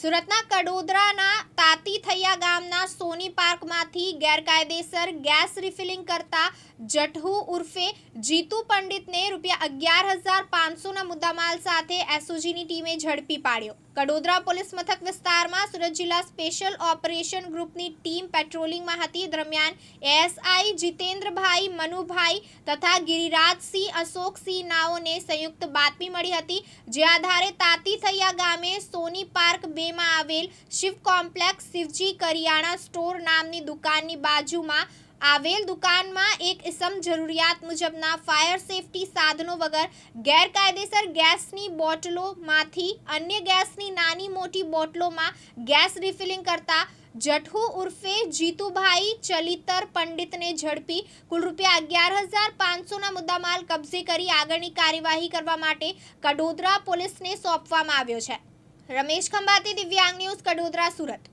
સુરતના કડોદરાના તાતીથૈયા ગામના સોની પાર્કમાંથી ગેરકાયદેસર ગેસ રિફિલિંગ કરતા જઠહુ ઉર્ફે જીતુ પંડિતને રૂપિયા અગિયાર હજાર પાંચસોના મુદ્દામાલ સાથે એસઓજીની ટીમે ઝડપી પાડ્યો. કડોદરા પોલીસ મથક વિસ્તારમાં સુરત જિલ્લા સ્પેશિયલ ઓપરેશન ગ્રુપની ટીમ પેટ્રોલિંગમાં હતી. દરમિયાન એએસઆઈ જીતેન્દ્રભાઈ, મનુભાઈ તથા ગિરિરાજસિંહ, અશોકસિંહ નાઓને સંયુક્ત બાતમી મળી હતી. જે આધારે તાતીથૈયા ગામે સોની પાર્ક બેમાં આવેલ શિવ કોમ્પ્લેક્સ શિવજી કરિયાણા સ્ટોર નામની દુકાનની બાજુમાં આવેલ દુકાનમાં એક ઇસમ જરૂરિયાત મુજબના ફાયર સેફટી સાધનો વગર ગેરકાયદેસર ગેસની બોટલોમાંથી અન્ય ગેસની નાની મોટી બોટલોમાં ગેસ રિફિલિંગ કરતા જઠુ ઉર્ફે જીતુભાઈ ચલિતર પંડિતને ઝડપી કુલ રૂપિયા અગિયાર હજાર પાંચસોના મુદ્દામાલ કબજે કરી આગળની કાર્યવાહી કરવા માટે કડોદરા પોલીસને સોંપવામાં આવ્યો છે. રમેશ ખંભાતી, દિવ્યાંગ ન્યૂઝ, કડોદરા, સુરત.